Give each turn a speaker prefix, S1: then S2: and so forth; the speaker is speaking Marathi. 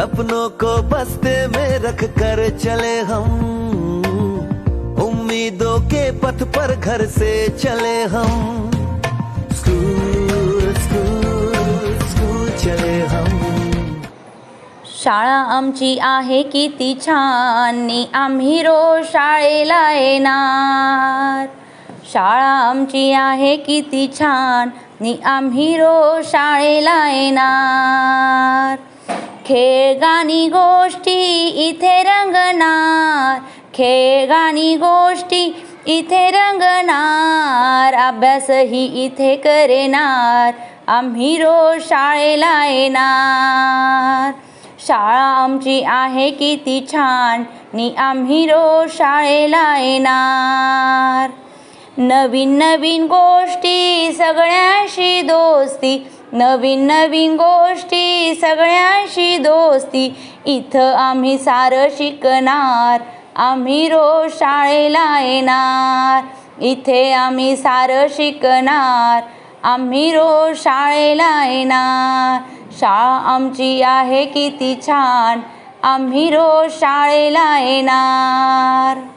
S1: सपनों को बस्ते में रख कर चले हम। उम्मीदों के पथ पर घर से चले हम। स्कूल स्कूल स्कूल चले हम।
S2: शाळा आमची आहे किती छान आम्ही रोज शाळेला येणार शाळा आमची आहे किती छान, नि आम्ही रोज शाळेला येणार खेळ गाणी गोष्टी इथे रंगणार. खेळ गाणी गोष्टी इथे रंगणार. अभ्यासही इथे करेणार. आम्ही रोज शाळेला येणार. शाळा आमची आहे किती छान. नि आम्ही रोज शाळेला येणार. नवीन नवीन गोष्टी सगळ्यांशी दोस्ती. नवीन नवीन गोष्टी सगळ्यांशी दोस्ती. इथं आम्ही सारं शिकणार आम्ही रोज शाळेला येणार. इथे आम्ही सारं शिकणार आम्ही रोज शाळेला येणार. शाळा आमची आहे किती छान आम्ही रोज शाळेला येणार.